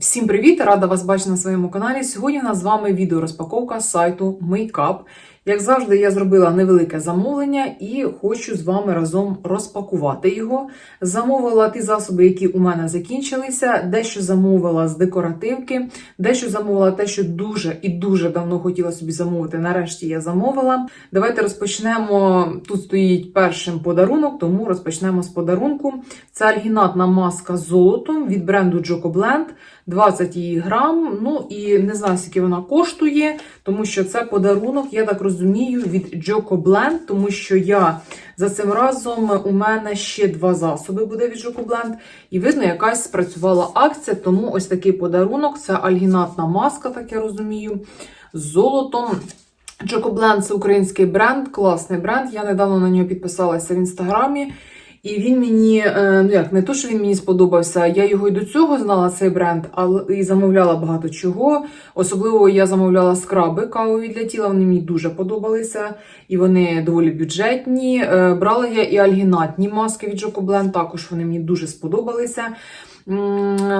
Всім привіт! Рада вас бачити на своєму каналі. Сьогодні у нас з вами відеорозпаковка з сайту Makeup. Як завжди, я зробила невелике замовлення і хочу з вами разом розпакувати його. Замовила ті засоби, які у мене закінчилися, дещо замовила з декоративки, дещо замовила те, що дуже і дуже давно хотіла собі замовити. Нарешті я замовила. Давайте розпочнемо. Тут стоїть першим подарунок, тому розпочнемо з подарунку. Це альгінатна маска з золотом від бренду Joco Blend. 20 її грам. Ну і не знаю, скільки вона коштує, тому що це подарунок, я так розумію, від Джоко Blend, тому що я за цим разом у мене ще два засоби буде від Joco Blend. І видно, якась спрацювала акція, тому ось такий подарунок. Це альгінатна маска, так я розумію, з золотом. Джокобленд це український бренд, класний бренд. Я недавно на нього підписалася в інстаграмі. І він мені, е, ну як, не то, що він мені сподобався, я його і до цього знала, цей бренд, але і замовляла багато чого. Особливо я замовляла скраби кавові для тіла, вони мені дуже подобалися, і вони доволі бюджетні. Е, Брала я і альгінатні маски від Joco також вони мені дуже сподобалися.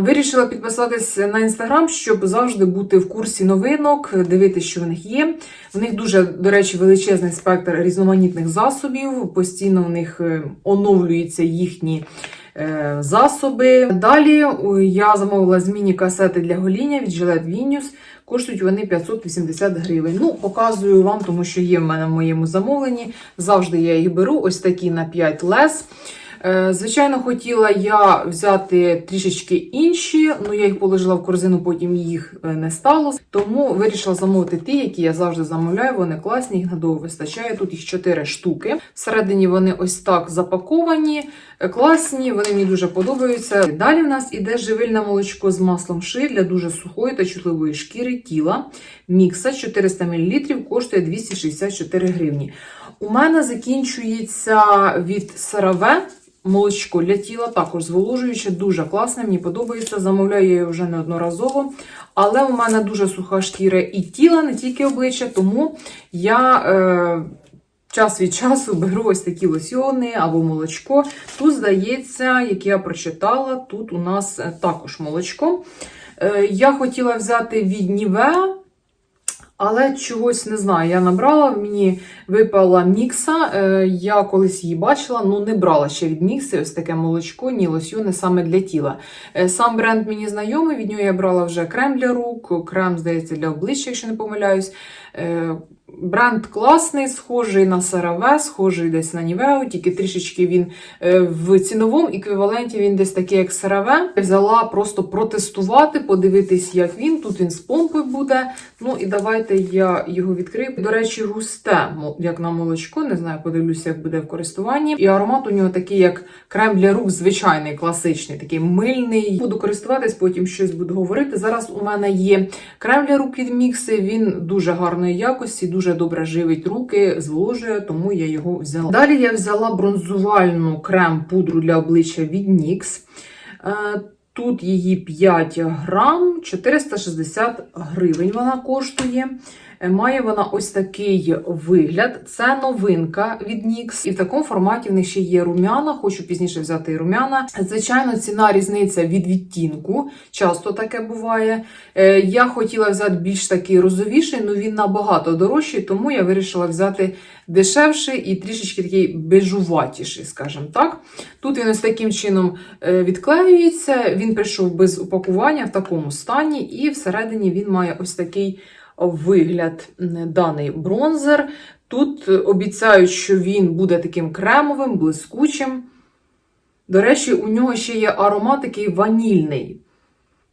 Вирішила підписатись на інстаграм, щоб завжди бути в курсі новинок, дивитися, що в них є. В них дуже, до речі, величезний спектр різноманітних засобів. Постійно в них е, оновлюються їхні е, засоби. Далі я замовила змінні касети для гоління від Gillette Venus. Коштують вони 580 гривень. Ну, показую вам, тому що є в мене в моєму замовленні. Завжди я їх беру. Ось такі на 5 лес. Е, Звичайно, хотіла я взяти трішечки інші, але я їх положила в корзину, потім їх е, не стало. Тому вирішила замовити ті, які я завжди замовляю. Вони класні, їх надовго вистачає. Тут їх 4 штуки. Всередині вони ось так запаковані, е, класні, вони мені дуже подобаються. Далі в нас іде живильне молочко з маслом ши для дуже сухої та чутливої шкіри тіла. Мікса 400 мл коштує 264 гривні. У мене закінчується від CeraVe молочко для тіла, також зволожуюче, дуже класне, мені подобається. Замовляю я його вже неодноразово. Але у мене дуже суха шкіра і тіла, не тільки обличчя, тому я. Е, Час від часу беру ось такі лосьони або молочко. Тут, здається, як я прочитала, тут у нас е, також молочко. Е, Я хотіла взяти від Нівеа, але чогось не знаю. Я набрала, мені випала мікса. Е, Я колись її бачила, ну не брала ще від мікси ось таке молочко, ні лосьони саме для тіла. Е, Сам бренд мені знайомий, від нього я брала вже крем для рук, крем, здається, для обличчя, якщо не помиляюсь. Е, Бренд класний, схожий на CeraVe, схожий десь на Nivea, тільки трішечки він в ціновому еквіваленті він десь такий, як CeraVe. Взяла просто протестувати, подивитись, як він. Тут він з помпи буде. Ну і давайте я його відкрию. До речі, густе, як на молочко. Не знаю, подивлюся, як буде в користуванні. І аромат у нього такий, як крем для рук, звичайний, класичний, такий мильний. Буду користуватись, потім щось буду говорити. Зараз у мене є крем для рук від мікси. Він дуже гарної якості, дуже добре живить руки, зволожує, тому я його взяла. Далі я взяла бронзувальну крем-пудру для обличчя від NYX. Тут її 5 грам, 460 гривень вона коштує. Е, Має вона ось такий вигляд. Це новинка від NYX. І в такому форматі в них ще є румяна. Хочу пізніше взяти і румяна. Звичайно, ціна різниця від відтінку. Часто таке буває. Е, Я хотіла взяти більш такий розовіший, але він набагато дорожчий, тому я вирішила взяти дешевший і трішечки такий бежуватіший, скажімо так. Тут він ось таким чином е, відклеюється. Він прийшов без упакування в такому стані, і всередині він має ось такий вигляд даний бронзер. Тут обіцяють, що він буде таким кремовим, блискучим. До речі, у нього ще є аромат такий ванільний,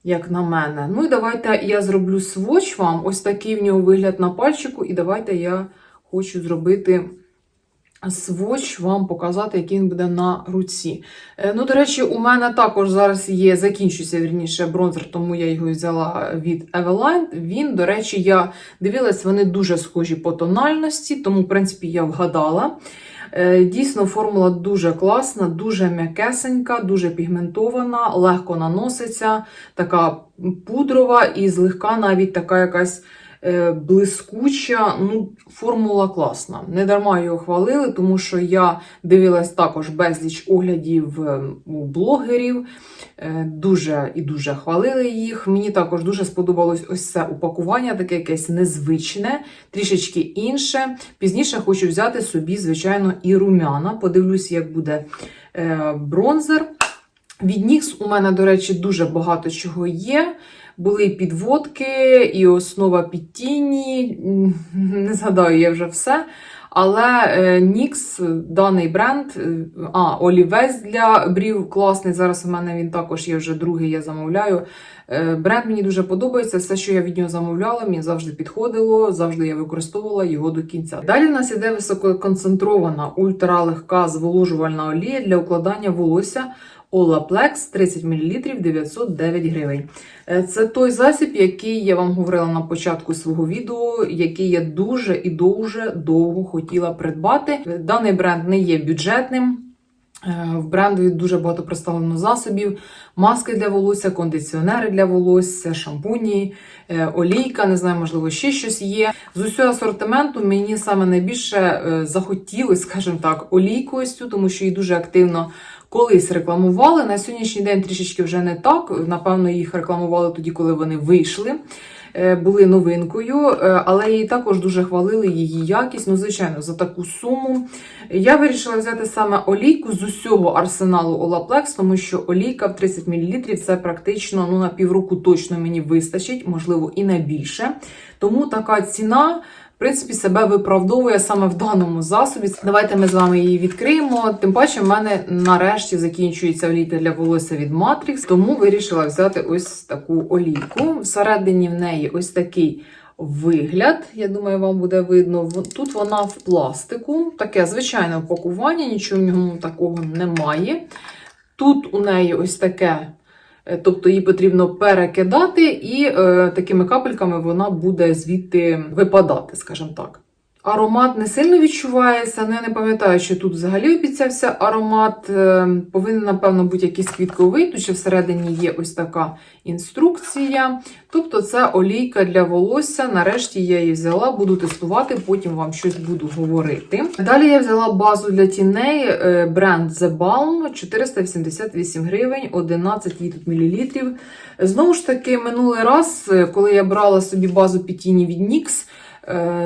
як на мене. Ну і давайте я зроблю своч вам. Ось такий в нього вигляд на пальчику, і давайте я хочу зробити сводч вам показати, який він буде на руці. Е, Ну, до речі, у мене також зараз є, закінчується вірніше бронзер, тому я його взяла від Eveline. Він, до речі, я дивилась, вони дуже схожі по тональності, тому, в принципі, я вгадала. Е, Дійсно, формула дуже класна, дуже м'якесенька, дуже пігментована, легко наноситься, така пудрова і злегка навіть така якась блискуча. Ну, формула класна. Не дарма його хвалили, тому що я дивилась також безліч оглядів е, у блогерів. Е, Дуже і дуже хвалили їх. Мені також дуже сподобалось ось це упакування, таке якесь незвичне, трішечки інше. Пізніше хочу взяти собі, звичайно, і румяна. Подивлюсь, як буде е, бронзер. Від NYX у мене, до речі, дуже багато чого є. Були підводки, і основа під тіні. Не згадаю я вже все. Але е, NYX, даний бренд, е, а, Олівець для брів класний. Зараз у мене він також є вже другий, я замовляю. Е, Бренд мені дуже подобається. Все, що я від нього замовляла, мені завжди підходило, завжди я використовувала його до кінця. Далі в нас іде висококонцентрована ультралегка зволожувальна олія для укладання волосся. Olaplex 30 мл 909 гривень. Е, Це той засіб, який я вам говорила на початку свого відео, який я дуже і дуже довго хотіла придбати. Е, Даний бренд не є бюджетним. Е, В бренду дуже багато представлено засобів, маски для волосся, кондиціонери для волосся, шампуні, олійка, не знаю, можливо, ще щось є. З усього асортименту мені саме найбільше захотілося, скажімо так, цю, тому що її дуже активно колись рекламували. На сьогоднішній день трішечки вже не так. Напевно, їх рекламували тоді, коли вони вийшли. е, Були новинкою, е, але її також дуже хвалили її якість. Ну, звичайно, за таку суму. Я вирішила взяти саме олійку з усього арсеналу Olaplex, тому що олійка в 30 мл це практично ну, на півроку точно мені вистачить, можливо, і на більше. Тому така ціна. Принципі, себе виправдовує саме в даному засобі. Давайте ми з вами її відкриємо. Тим паче, в мене нарешті закінчується олійка для волосся від Matrix, тому вирішила взяти ось таку олійку. Всередині в неї ось такий вигляд. Я думаю, вам буде видно. Тут вона в пластику, таке звичайне упакування, нічого в ньому такого немає. Тут у неї ось таке. Е, Тобто її потрібно перекидати, і е, такими капельками вона буде звідти випадати, скажімо так. Аромат не сильно відчувається, але я не пам'ятаю, що тут взагалі обіцявся аромат. Е, Повинен, напевно, бути якийсь квітковий, тут ще всередині є ось така інструкція. Тобто це олійка для волосся. Нарешті я її взяла, буду тестувати, потім вам щось буду говорити. Далі я взяла базу для тіней е, бренд The Balm 488 гривень, 11 її мілілітрів. Знову ж таки, минулий раз, е, коли я брала собі базу під тіні від NYX,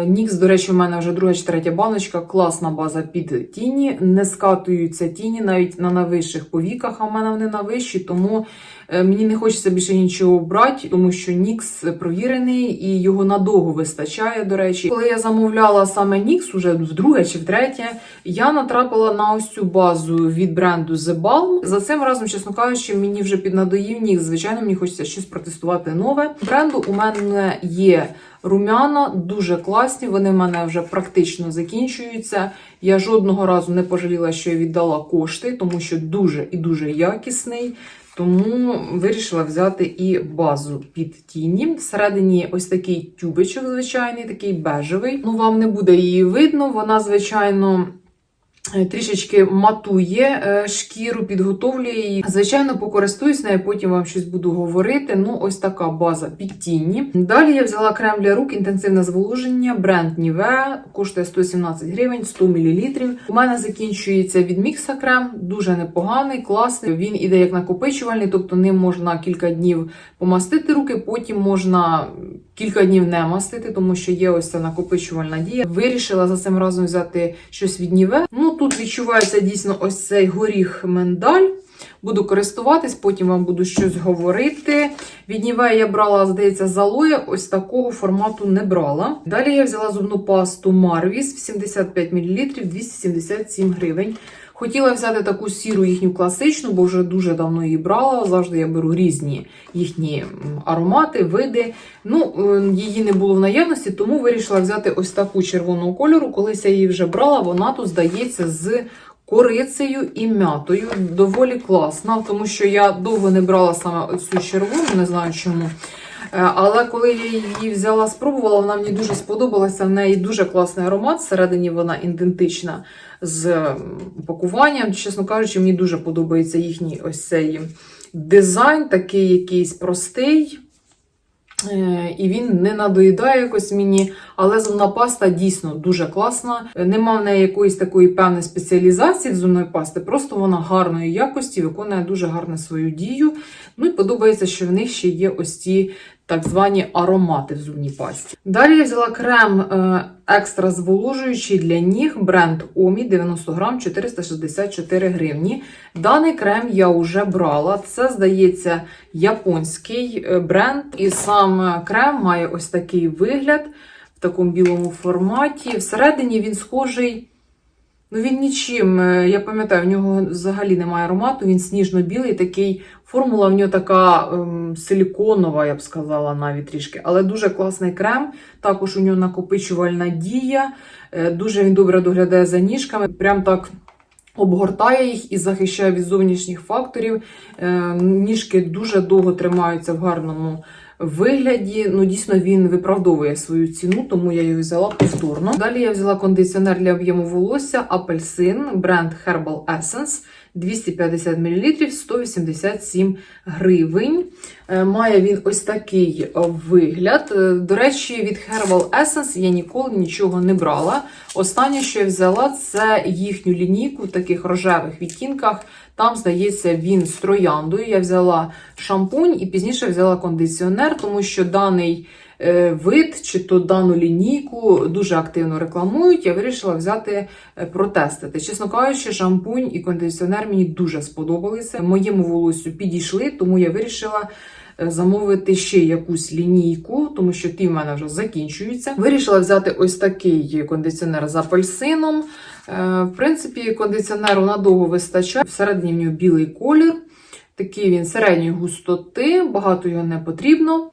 Нікс, до речі, у мене вже друга чи третя баночка, класна база під тіні. Не скатуються тіні навіть на найвищих повіках, а в мене вони на вищі, тому е, мені не хочеться більше нічого брати, тому що Нікс провірений і його надовго вистачає. До речі, коли я замовляла саме Нікс, уже вдруге чи втретє, я натрапила на ось цю базу від бренду The Balm. За цим разом, чесно кажучи, мені вже піднадоїв Нікс. Звичайно, мені хочеться щось протестувати нове. Бренду у мене є. Румяна дуже класні, вони в мене вже практично закінчуються. Я жодного разу не пожаліла, що я віддала кошти, тому що дуже і дуже якісний. Тому вирішила взяти і базу під тіні. Всередині ось такий тюбичок, звичайний, такий бежевий. Ну, вам не буде її видно. Вона, звичайно. Е, Трішечки матує е, шкіру, підготовлює її. Звичайно, покористуюсь нею, потім вам щось буду говорити. Ну, ось така база під тіні. Далі я взяла крем для рук, інтенсивне зволоження, бренд Nivea, коштує 117 гривень, 100 мл. У мене закінчується від мікса крем, дуже непоганий, класний. Він іде як накопичувальний, тобто ним можна кілька днів помастити руки, потім можна кілька днів не мастити, тому що є ось ця накопичувальна дія. Вирішила за цим разом взяти щось від Ніве. Ну тут відчувається дійсно ось цей горіх миндаль. Буду користуватись, потім вам буду щось говорити. Від Ніве я брала, здається, з алоє, ось такого формату не брала. Далі я взяла зубну пасту Marvis в 75 мл 277 гривень. Хотіла взяти таку сіру їхню класичну, бо вже дуже давно її брала. Завжди я беру різні їхні аромати, види. Ну, е, її не було в наявності, тому вирішила взяти ось таку червоного кольору. Колись я її вже брала, вона тут здається з корицею і м'ятою. Доволі класна, тому що я довго не брала саме цю червону, не знаю чому. Е, Але коли я її взяла, спробувала, вона мені дуже сподобалася. В неї дуже класний аромат. Всередині вона ідентична з м, упакуванням. Чесно кажучи, мені дуже подобається їхній ось цей дизайн, такий якийсь простий. Е, І він не надоїдає якось мені, але зубна паста дійсно дуже класна. Е, Нема в неї якоїсь такої певної спеціалізації в зубної пасти, просто вона гарної якості, виконує дуже гарно свою дію. Ну і подобається, що в них ще є ось ці так звані аромати в зубній пасті. Далі я взяла крем е, екстра зволожуючий для ніг бренд Омі 90 грам 464 гривні. Даний крем я вже брала. Це, здається, японський е, бренд. І сам крем має ось такий вигляд в такому білому форматі. Всередині він схожий. Ну, він нічим, е, я пам'ятаю, в нього взагалі немає аромату, він сніжно-білий, такий, формула в нього така ем, силіконова, я б сказала, навіть трішки. Але дуже класний крем. Також у нього накопичувальна дія. Е, дуже він добре доглядає за ніжками. Прям так обгортає їх і захищає від зовнішніх факторів. Е, ніжки дуже довго тримаються в гарному вигляді. Ну, дійсно, він виправдовує свою ціну, тому я його взяла повторно. Далі я взяла кондиціонер для об'єму волосся апельсин, бренд Herbal Essence. 250 мл 187 гривень. Е, Має він ось такий е, вигляд. Е, До речі, від Herbal Essence я ніколи нічого не брала. Останнє, що я взяла, це їхню лінійку в таких рожевих відтінках. Там, здається, він з трояндою. Я взяла шампунь і пізніше взяла кондиціонер, тому що даний вид чи то дану лінійку дуже активно рекламують. Я вирішила взяти е, протестити. Чесно кажучи, шампунь і кондиціонер мені дуже сподобалися. Моєму волосю підійшли, тому я вирішила. е, Замовити ще якусь лінійку, тому що ті в мене вже закінчуються. Вирішила взяти ось такий кондиціонер з апельсином. Е, В принципі, кондиціонеру надовго вистачає. Всередині в нього білий колір. Такий він середньої густоти, багато його не потрібно.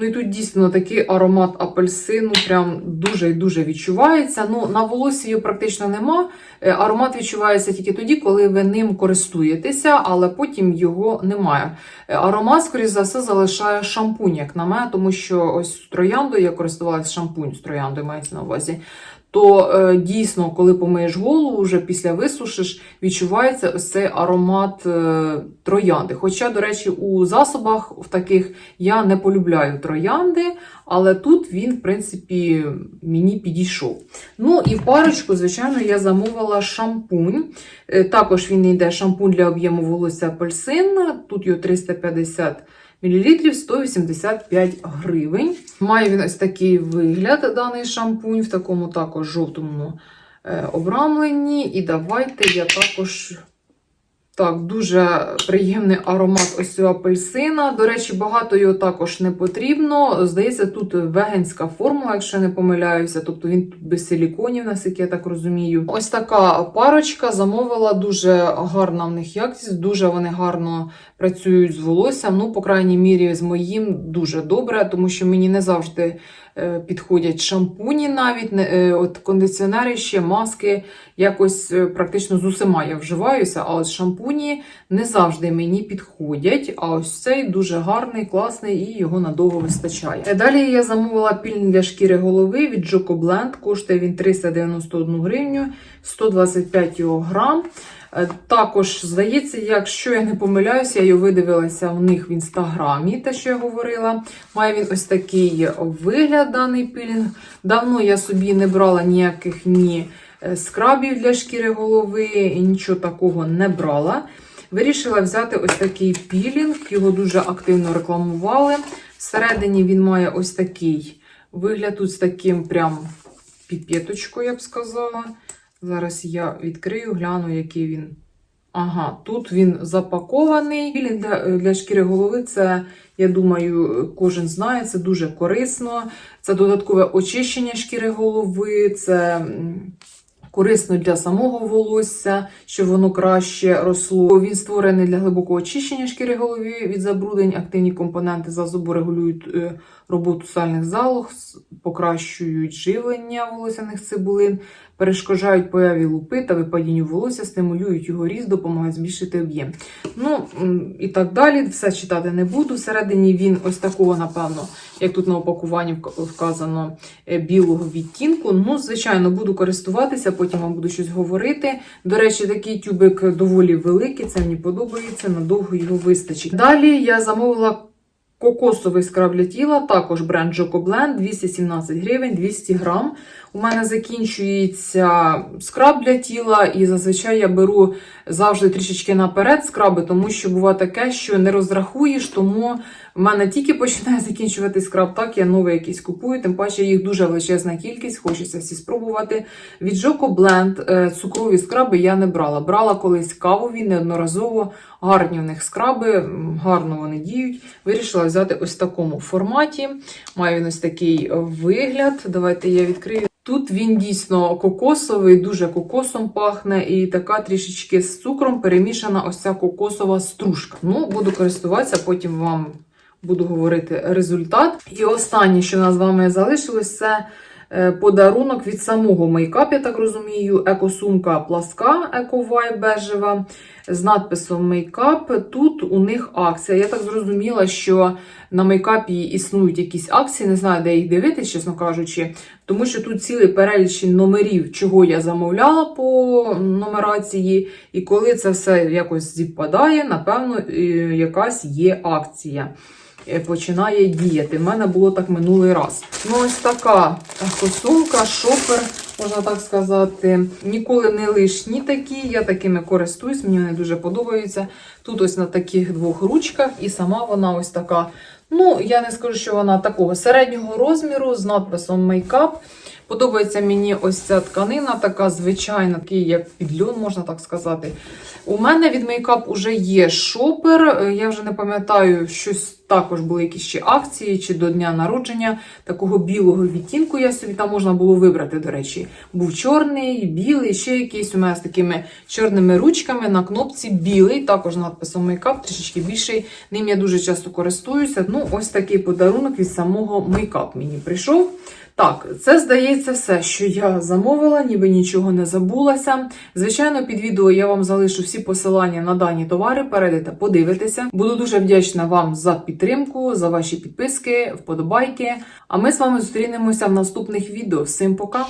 Ну і тут дійсно такий аромат апельсину прям дуже і дуже відчувається. Ну, на волосі його практично нема. Е, Аромат відчувається тільки тоді, коли ви ним користуєтеся, але потім його немає. Е, Аромат, скоріш за все, залишає шампунь, як на мене, тому що ось з трояндою я користувалася шампунь з трояндою, мається на увазі. То е, дійсно, коли помиєш голову, вже після висушиш, відчувається ось цей аромат е, троянди. Хоча, до речі, у засобах в таких я не полюбляю троянди, але тут він, в принципі, мені підійшов. Ну і в парочку, звичайно, я замовила шампунь. Е, Також він йде шампунь для об'єму волосся апельсин. Тут його 350 мл 185 гривень. Має він ось такий вигляд, даний шампунь, в такому також жовтому е, обрамленні. І давайте я також. Так, дуже приємний аромат ось цього апельсина. До речі, багато його також не потрібно. Здається, тут веганська формула, якщо не помиляюся. Тобто він тут без силіконів, наскільки я так розумію. Ось така парочка замовила дуже гарна в них якість, дуже вони гарно працюють з волоссям. Ну, по крайній мірі, з моїм дуже добре, тому що мені не завжди підходять шампуні, навіть е, от кондиціонери ще маски. Якось е, практично з усіма я вживаюся, а от шампуні не завжди мені підходять. А ось цей дуже гарний, класний і його надовго вистачає. Е, Далі я замовила пільник для шкіри голови від Joko Blend. Коштує він 391 гривню, 125 його грам. Е, Також, здається, якщо я не помиляюся, я його видивилася у них в інстаграмі, те, що я говорила. Має він ось такий вигляд, даний пілінг. Давно я собі не брала ніяких ні е, скрабів для шкіри голови, нічого такого не брала. Вирішила взяти ось такий пілінг, його дуже активно рекламували. Всередині він має ось такий вигляд, тут з таким прям піпеточкою, я б сказала. Зараз я відкрию, гляну, який він. Ага, тут він запакований. Пілінг для, для шкіри голови це, я думаю, кожен знає, це дуже корисно. Це додаткове очищення шкіри голови, це корисно для самого волосся, щоб воно краще росло. Він створений для глибокого очищення шкіри голови від забруднень. Активні компоненти засобу регулюють е, роботу сальних залог, покращують живлення волосяних цибулин, перешкоджають появі лупи та випадінню волосся, стимулюють його ріст, допомагають збільшити об'єм. Ну і так далі. Все читати не буду. Всередині він ось такого, напевно, як тут на опакуванні вказано, е, білого відтінку. Ну, звичайно, буду користуватися, потім вам буду щось говорити. До речі, такий тюбик доволі великий, це мені подобається, надовго його вистачить. Далі я замовила Кокосовий скраб для тіла, також бренд Joko Blend, 217 гривень, 200 грам. У мене закінчується скраб для тіла, і зазвичай я беру завжди трішечки наперед скраби, тому що буває таке, що не розрахуєш, тому в мене тільки починає закінчувати скраб, так я новий якийсь купую, тим паче їх дуже величезна кількість, хочеться всі спробувати. Від Joko Blend е, цукрові скраби я не брала. Брала колись кавові неодноразово. Гарні в них скраби, гарно вони діють. Вирішила взяти ось в такому форматі. Має він ось такий вигляд. Давайте я відкрию. Тут він дійсно кокосовий, дуже кокосом пахне, і така трішечки з цукром перемішана ось ця кокосова стружка. Ну, буду користуватися, потім вам буду говорити результат. І останнє, що у нас з вами залишилось, це е, подарунок від самого мейкап, я так розумію, екосумка пласка Ековай бежева з надписом мейкап. Тут у них акція. Я так зрозуміла, що на мейкапі існують якісь акції, не знаю, де їх дивитись, чесно кажучи, тому що тут цілий перелічень номерів, чого я замовляла по нумерації, і коли це все якось зіпадає, напевно, е, якась є акція. Е, Починає діяти. У мене було так минулий раз. Ну, ось така косулка, шопер, можна так сказати. Ніколи не лишні такі. Я такими користуюсь, мені вони дуже подобаються. Тут ось на таких двох ручках, і сама вона ось така. Ну, я не скажу, що вона такого середнього розміру з надписом мейкап. Подобається мені ось ця тканина, така звичайна, такий як підльон, можна так сказати. У мене від мейкап уже є шопер. Е, Я вже не пам'ятаю, щось також були якісь ще акції чи до дня народження. Такого білого відтінку я собі там можна було вибрати, до речі. Був чорний, білий, ще якийсь у мене з такими чорними ручками на кнопці білий, також надписом мейкап, трішечки більший. Ним я дуже часто користуюся. Ну, ось такий подарунок від самого мейкап мені прийшов. Так, це здається все, що я замовила, ніби нічого не забулася. Звичайно, під відео я вам залишу всі посилання на дані товари. Перейдете, подивитися. Буду дуже вдячна вам за підтримку, за ваші підписки, вподобайки. А ми з вами зустрінемося в наступних відео. Всім пока!